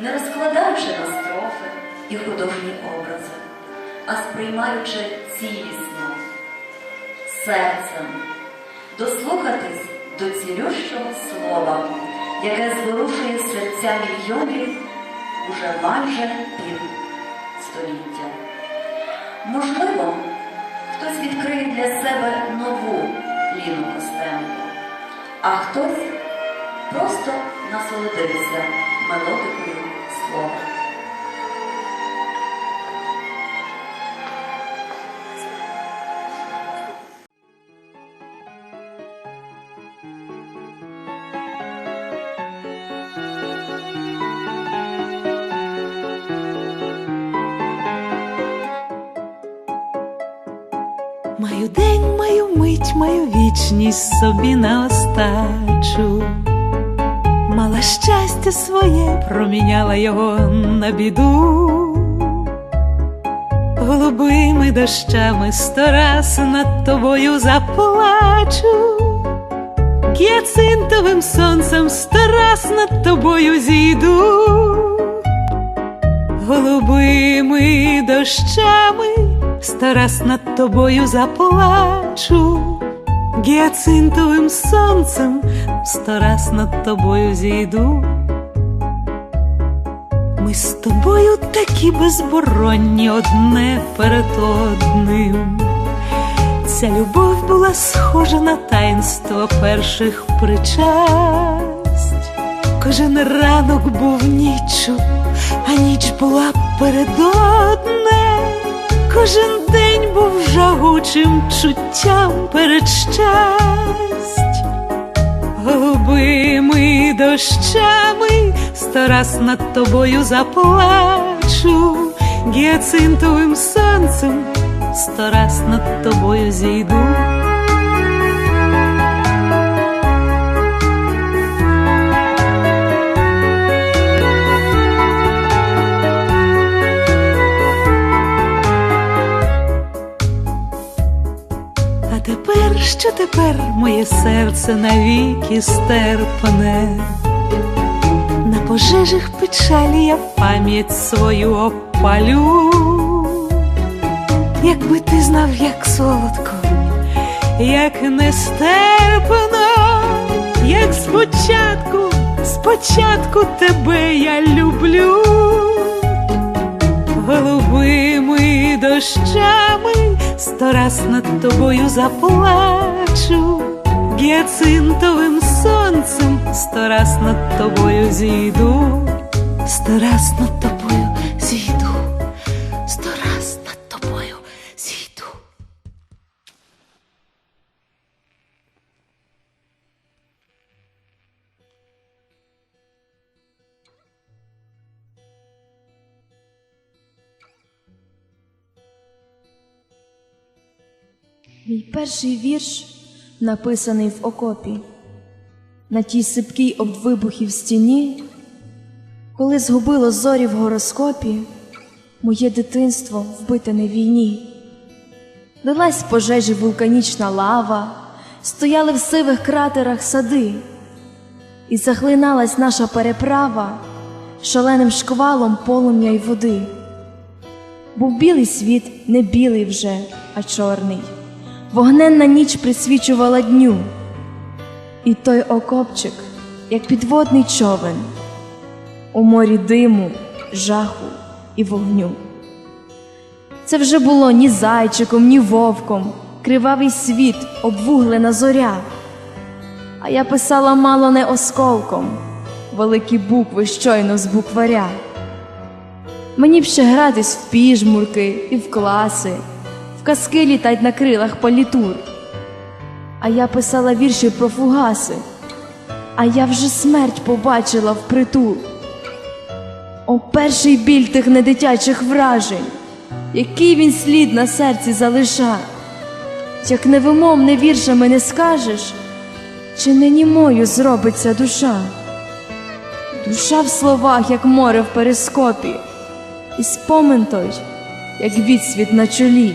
не розкладаючи на строфи і художні образи, а сприймаючи цілісно, серцем, дослухатись до цілющого слова, яке зворушує серця мільйонів уже майже пів століття. Можливо, хтось відкриє для себе нову Ліну Костенко, а хтось просто насолодився мелодикою слова. Маю день, маю мить, маю вічність собі на остачу. Мала щастя своє, проміняла його на біду. Голубими дощами сто раз над тобою заплачу. Гіацинтовим сонцем сто раз над тобою зійду. Голубими дощами сто раз над тобою заплачу, гіацинтовим сонцем сто раз над тобою зійду. Ми з тобою такі безборонні одне перед одним. Ця любов була схожа на таїнство перших причасть. Кожен ранок був ніччю, а ніч була перед одне. Кожен день був жагучим чуттям перед щасть. Голубими дощами сто раз над тобою заплачу, гіацинтовим сонцем сто раз над тобою зійду. Що тепер моє серце навіки стерпне, на пожежах печалі я пам'ять свою опалю, якби ти знав, як солодко, як нестерпно, як спочатку, спочатку тебе я люблю. Голубими дощами сто раз над тобою заплачу, гіацинтовим сонцем. Сто раз над тобою зійду, сто раз над тобою Мій перший вірш написаний в окопі, на тій сипкій об вибухів стіні, коли згубило зорі в гороскопі, моє дитинство вбите на війні. Лилась пожежі вулканічна лава, стояли в сивих кратерах сади, і захлиналась наша переправа шаленим шквалом полум'я й води. Був білий світ, не білий вже, а чорний. Вогненна ніч присвічувала дню, і той окопчик, як підводний човен, у морі диму, жаху і вогню. Це вже було ні зайчиком, ні вовком, кривавий світ, обвуглена зоря. А я писала мало не осколком, великі букви щойно з букваря. Мені б ще гратись в піжмурки і в класи, в казки літать на крилах політур. А я писала вірші про фугаси, а я вже смерть побачила впритул. О, перший біль тих недитячих вражень, який він слід на серці залиша, як невимовне віршами не скажеш, чи не німою зробиться душа? Душа в словах, як море в перископі, і спомин той, як відсвіт на чолі.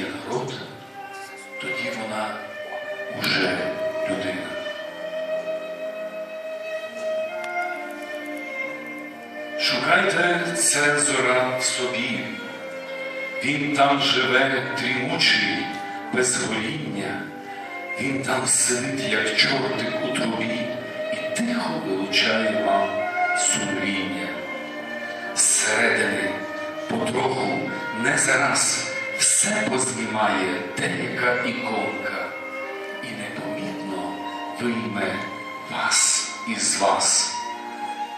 Є народ, тоді вона уже людина. Шукайте цензора в собі, він там живе дрімучий, без гоління, він там сидить, як чортик у трубі, і тихо вилучає вам сумління. Зсередини потроху не зараз все познімає деяка іконка, і непомітно вийме вас із вас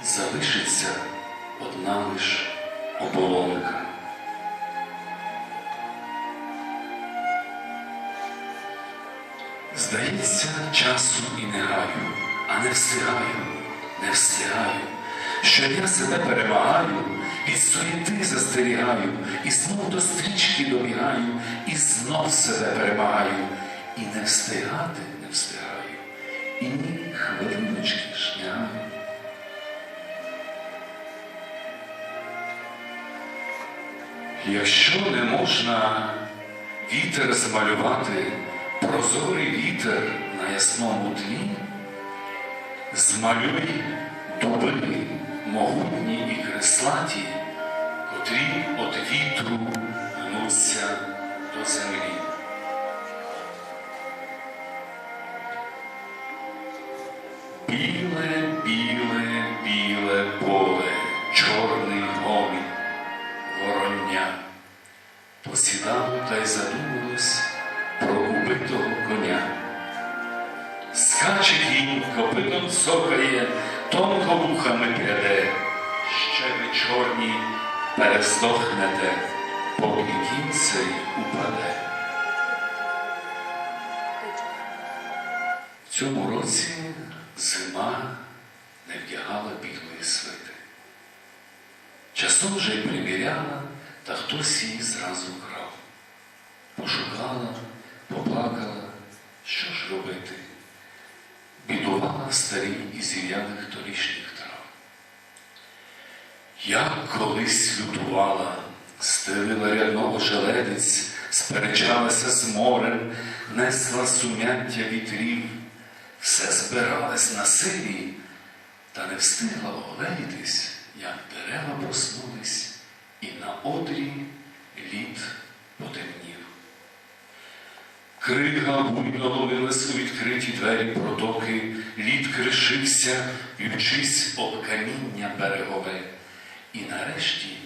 залишиться одна лиш оболонка. Здається, часу і не гаю, а не встигаю, не встигаю, що я себе перемагаю, від суєти застерігаю, і знов до стрічки добігаю, і знов себе перемагаю, і не встигати не встигаю, і ні хвилиночки шнягаю. Якщо не можна вітер змалювати, прозорий вітер на ясному тлі, змалюй дуби могутні і креслаті, котрі от вітру гнуться до землі. Біле, біле, біле поле, чорний гомін вороння. Посідало та й задумалось про убитого коня. Скаче кінь, копитом цокає, тонко вухами пряде, ще ви чорні перездохнете, поки кінь цей упаде. В цьому році зима не вдягала білої свити. Часом вже й приміряла, та хтось її зразу вкрав. Пошукала, поплакала, що ж робити? Бідувала в старій і зів'яних торішніх трав. Як колись лютувала, стелила рядного желедець, сперечалася з морем, несла сум'яття вітрів, все збиралась на силі, та не встигла огледітись, як дерева проснулись, і на одрі лід потемнів. Крига буйно ловилась у відкриті двері протоки, лід кришився, б'ючись об каміння берегове. І нарешті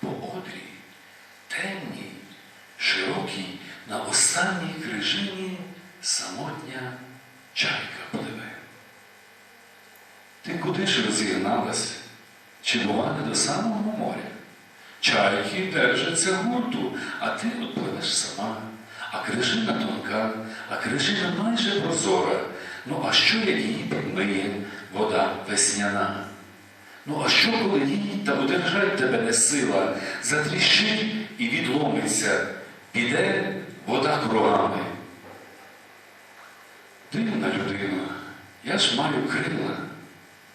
по одрі, темній, широкій, на останній крижині самотня чайка пливе. Ти куди ж розігналась? Чи бува не до самого моря? Чайки держаться гурту, а ти от пливеш сама. А крижина тонка, а крижина майже прозора. Ну, а що, як її підмиє вода весняна? Ну, а що, коли їй та удержать тебе не сила, затріщить і відломиться, піде вода кругами. Дивна людина, я ж маю крила,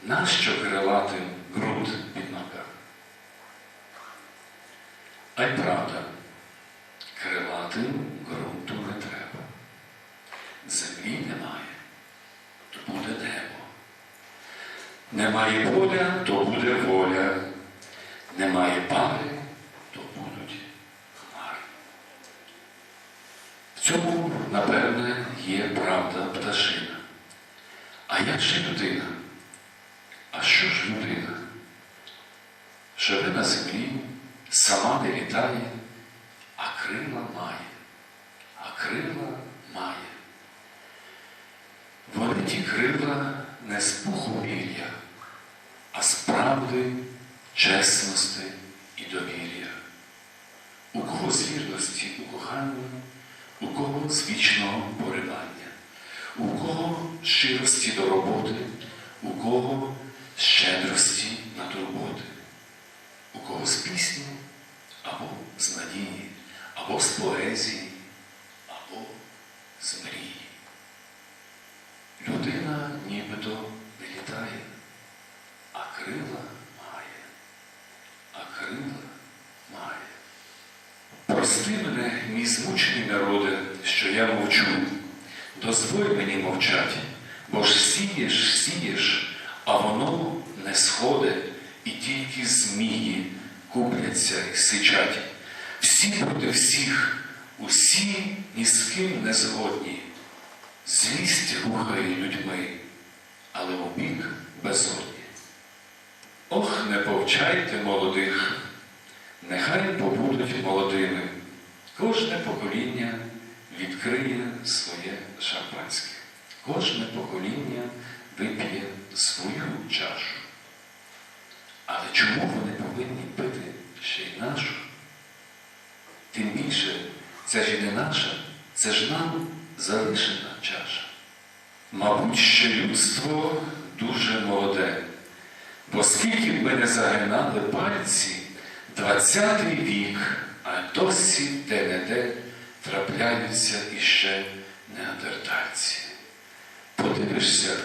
нащо крилатим ґрунт під ногах? А й правда, крилатим ґрунту не треба. Землі немає, то буде небо. Немає поля, то буде воля. Немає пари, то будуть хмари. В цьому, напевне, є правда пташина. А як же людина? А що ж людина? Живе на землі, сама не літає, а крила має, а крила має. Вони ті крила не з пуху вір'я, а з правди, чесності і довір'я. У кого з вірності у коханні, у кого з вічного поривання, у кого щирості до роботи, у кого щедрості на турботи, у кого з пісні, або з надії, або з поезії, або з мрії. Людина нібито не літає, а крила має, а крила має. Прости мій змучений народе, що я мовчу. Дозволь мені мовчать, бо ж сієш, сієш, а воно не сходить, і тільки змії купляться і сичать. Всі проти всіх, усі ні з ким не згодні. Злість рухає людьми, але у бік безодні. Ох, не повчайте молодих, нехай побудуть молодими. Кожне покоління відкриє своє шампанське. Кожне покоління вип'є свою чашу. Але чому вони повинні пити ще й нашу? Тим більше, це ж і не наша, це ж нам залишена чаша. Мабуть, ще людство дуже молоде, бо скільки б ми не загинали пальці, двадцятий вік, а досі де-не-де трапляються іще неандертальці. Подивишся,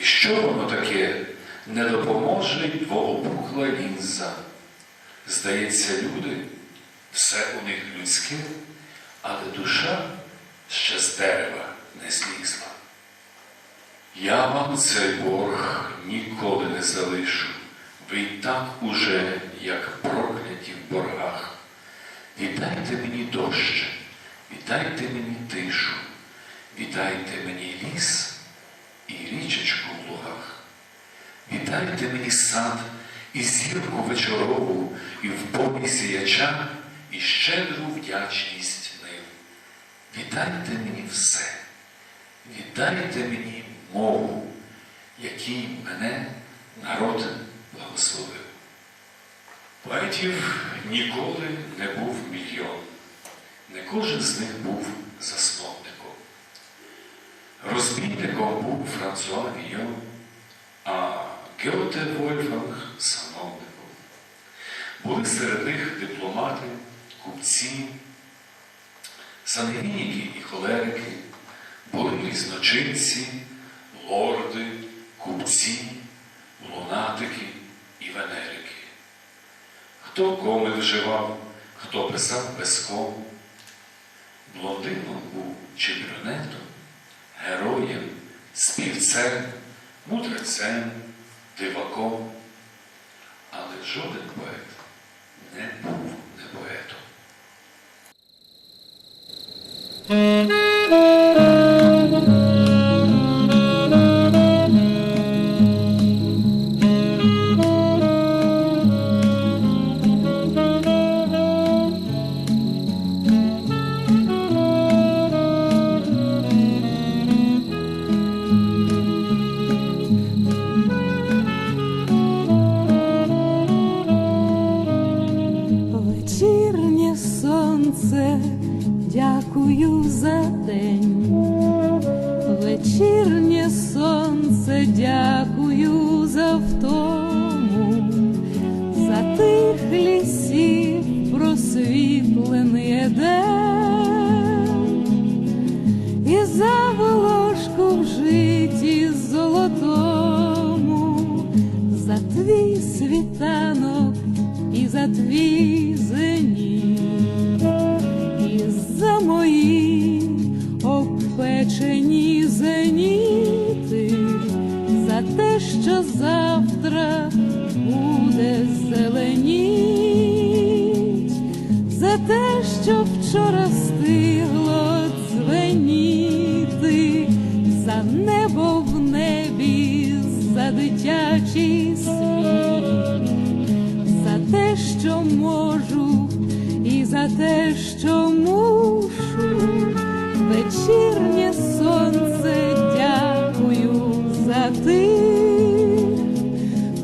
і що воно таке не допоможе й двоопухла лінза. Здається, люди, все у них людське, але душа ще з дерева не злізла. Я вам цей борг ніколи не залишу. Ви й так уже, як прокляті в боргах. Віддайте мені дощ, віддайте мені тишу, віддайте мені ліс і річечку в лугах. Віддайте мені сад і зірку вечорову, і в полі сіяча, і щедру вдячність ним. Віддайте мені все, віддайте мені мову, якій мене народ благословив. Поетів ніколи не був мільйон, не кожен з них був засновником. Розбійником був Франсуа Війон, а Гьоте Вольфганг сановником. Були серед них дипломати, купці, сангвініки і холерики, були різночинці, лорди, купці, лунатики. Хто коми вживав, хто писав без кому. Блондином був чи брюнетом, героєм, співцем, мудрецем, диваком. Але жоден поет не був не поетом. Сонце, дякую за день. Вечірнє сонце, дякую світ. За те, що можу, і за те, що мушу, вечірнє сонце дякую за тих,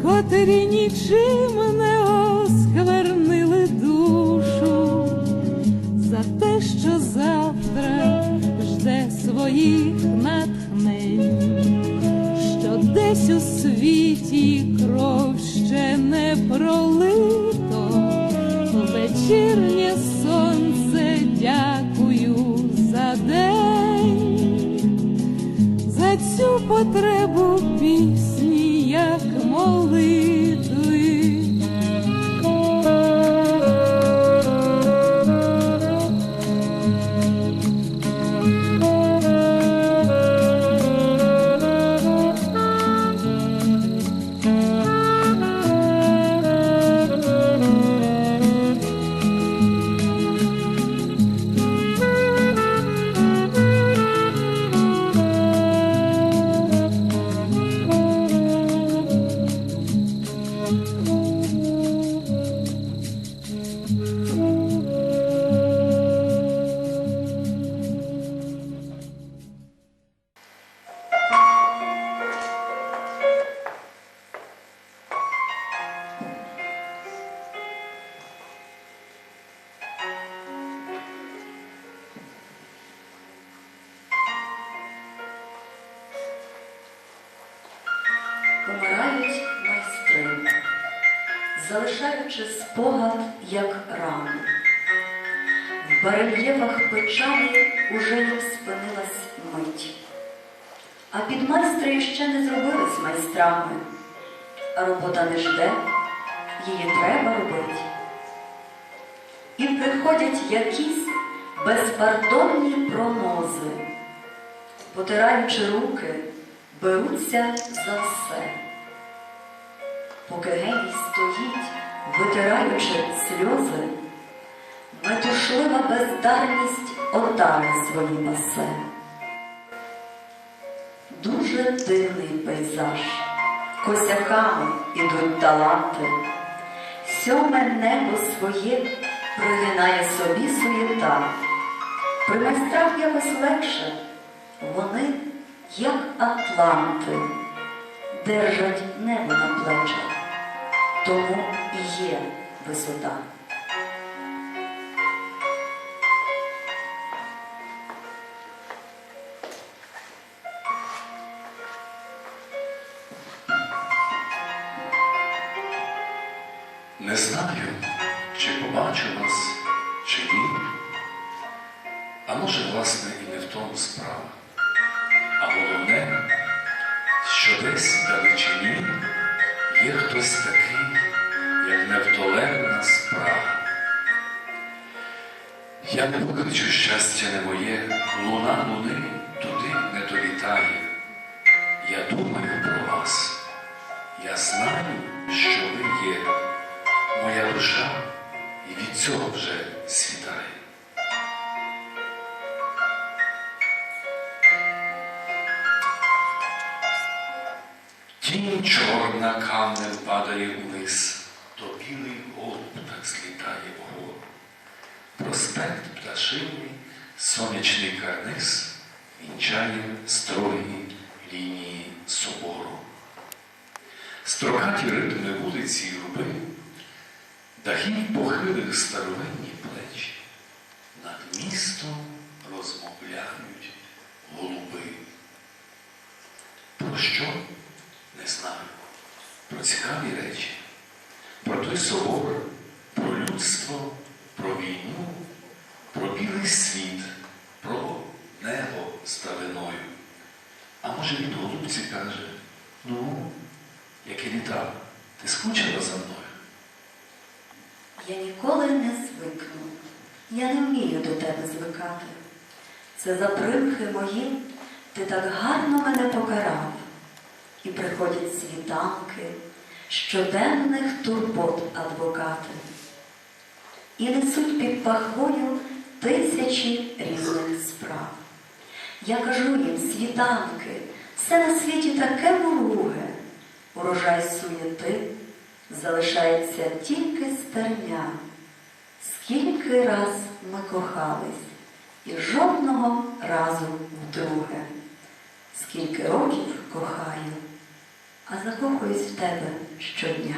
котрі нічим не осквернили душу, за те, що завтра жде своїх натхнень. Що десь у світі пролито, вечірнє сонце дякую за день, за цю потребу В барельєфах печалі уже їм спинилась мить. А підмайстри ще не зробились майстрами, робота не жде, її треба робити. І приходять якісь безпардонні пронози, потираючи руки, беруться за все. Поки геній стоїть, витираючи сльози, метушлива бездарність отари свої пасе. Дуже дивний пейзаж, косяками ідуть таланти, сьоме небо своє пригинає собі суєта. При майстрах якось легше, вони, як атланти, держать небо на плечах, тому і є висота. Тінь чорна камнем падає униз, то білий голуб так злітає вгору. Проспект пташиний, сонячний карниз вінчає стройні лінії собору. Строкаті ритми вулиці і руби, дахів похилих старовинні плечі, над містом розмовляють голуби. Про що? Не знаю. Про цікаві речі, про той собор, про людство, про війну, про білий світ, про небо з далиною. А може він голубці каже, ну, як і літав, ти скучила за мною? Я ніколи не звикну, я не вмію до тебе звикати. Це за примхи мої ти так гарно мене покарав. І приходять світанки, щоденних турбот адвокати. І несуть під пахвою тисячі різних справ. Я кажу їм, світанки, все на світі таке вологе, урожай суєти, залишається тільки стерня. Скільки раз ми кохались, і жодного разу вдруге. Скільки років кохаю, а закохуюсь в тебе щодня.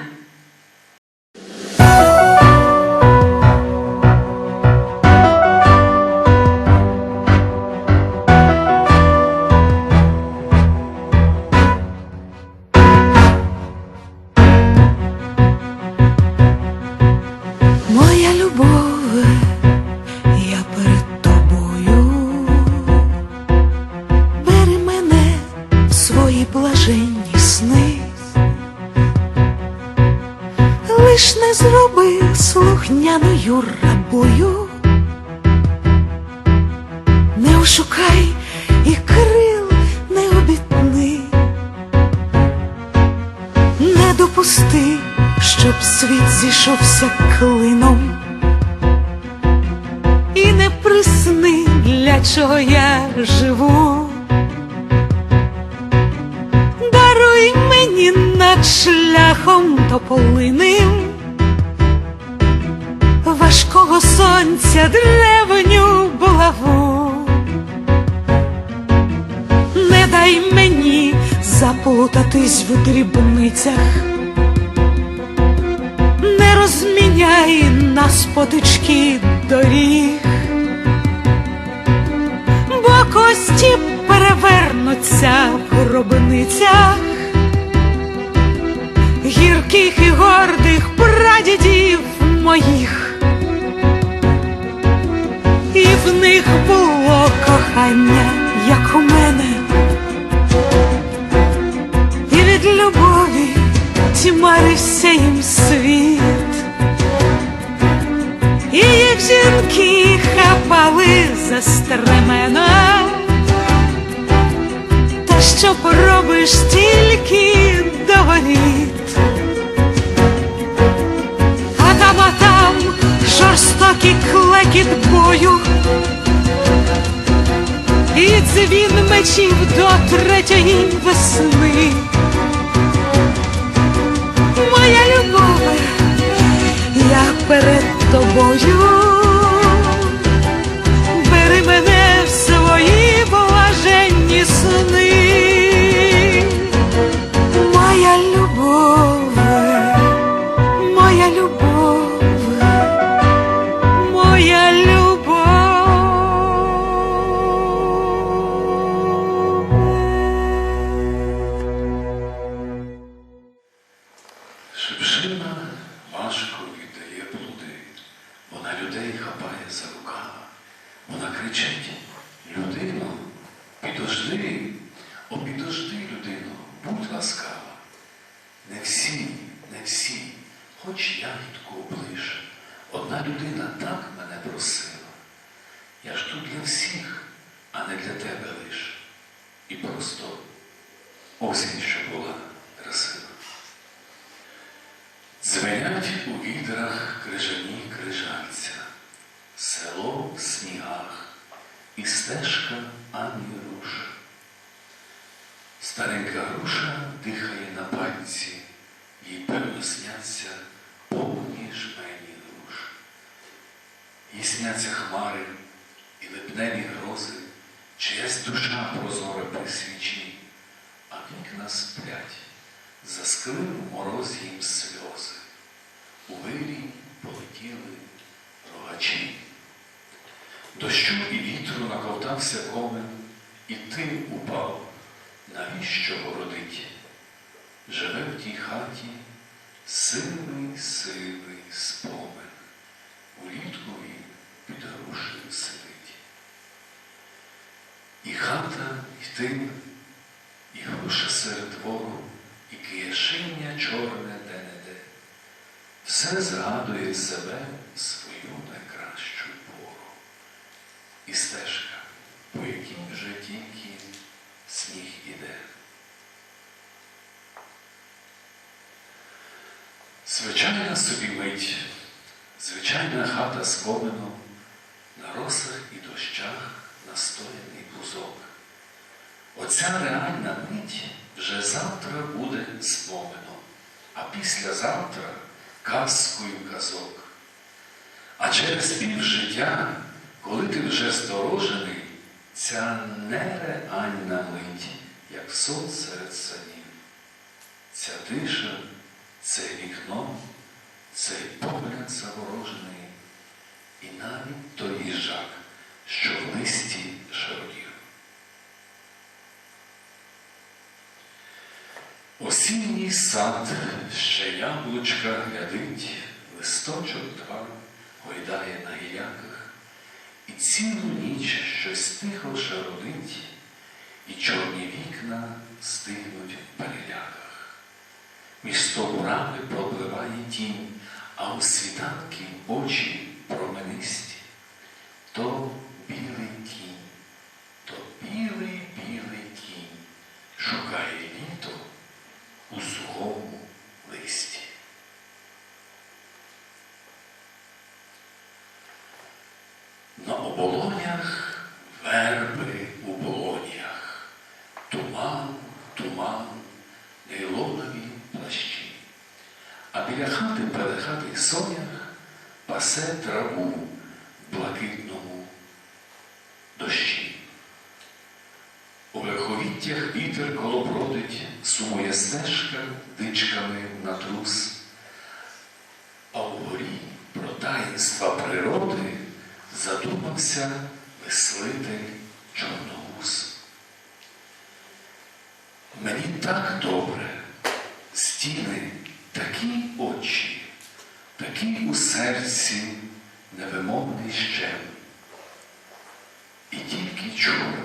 Моя любов, слухняною рабою. Не ошукай і крил не обітни. Не допусти, щоб світ зійшовся розміняй нас потички доріг, бо кості перевернуться в гробницях. Гірких і гордих прадідів моїх. І в них було кохання, як у мене, і від любові тьмарився їм світ, жінки хапали за стремена. Та що поробиш тільки до воріт? А там, а там жорстокий клекіт бою І дзвін мечів до третьої весни Я ж тут для всіх, а не для тебе лиш. І просто осінь, що була красива. Дзвенять у відрах крижані крижальця, село в снігах і стежка ані руш. Старенька груша дихає на пальці, їй певно сняться повні жмені груш. Їй сняться хмари і липневі грози, чиясь душа прозора при свічі, а вікна сплять, засклив мороз їм сльози. У вирі полетіли рогачі. Дощу і вітру наковтався комен, і ти упав, навіщо городить? Живе в тій хаті сивий, сивий спомин. Улітку він під грушею сидить. І хата, і і груша серед двору, і кияшиння чорне де-не-де. все згадує себе свою найкращу пору. І стежка, по якій вже тільки сніг іде. Звичайна собі мить, звичайна хата з комином, на росах і дощах настояний бузок. Оця реальна мить вже завтра буде споменом, а післязавтра казкою казок. А через півжиття, коли ти вже здорожений, ця нереальна мить, як сон серед санів. Ця тиша, це вікно, цей погляд заворожений, і навіть той їжак, що в листі шародів. Осінній сад, ще яблучка глядить, листочок два гойдає на гіляках, і цілу ніч щось тихо шародить, і чорні вікна стигнуть в переляках. Між стовбурами пропливає тінь, а у світанки очі променисті. То білий кінь, то білий білий кінь шукає літо у сухому листі. На оболонях верби у болоніях, туман, туман, нейлонові плащі. А біля хати перехатий сонях пасе траву в задумався мислитель Чорногус. Мені так добре, стіни такі очі, такі у серці невимовний щем. І тільки чую,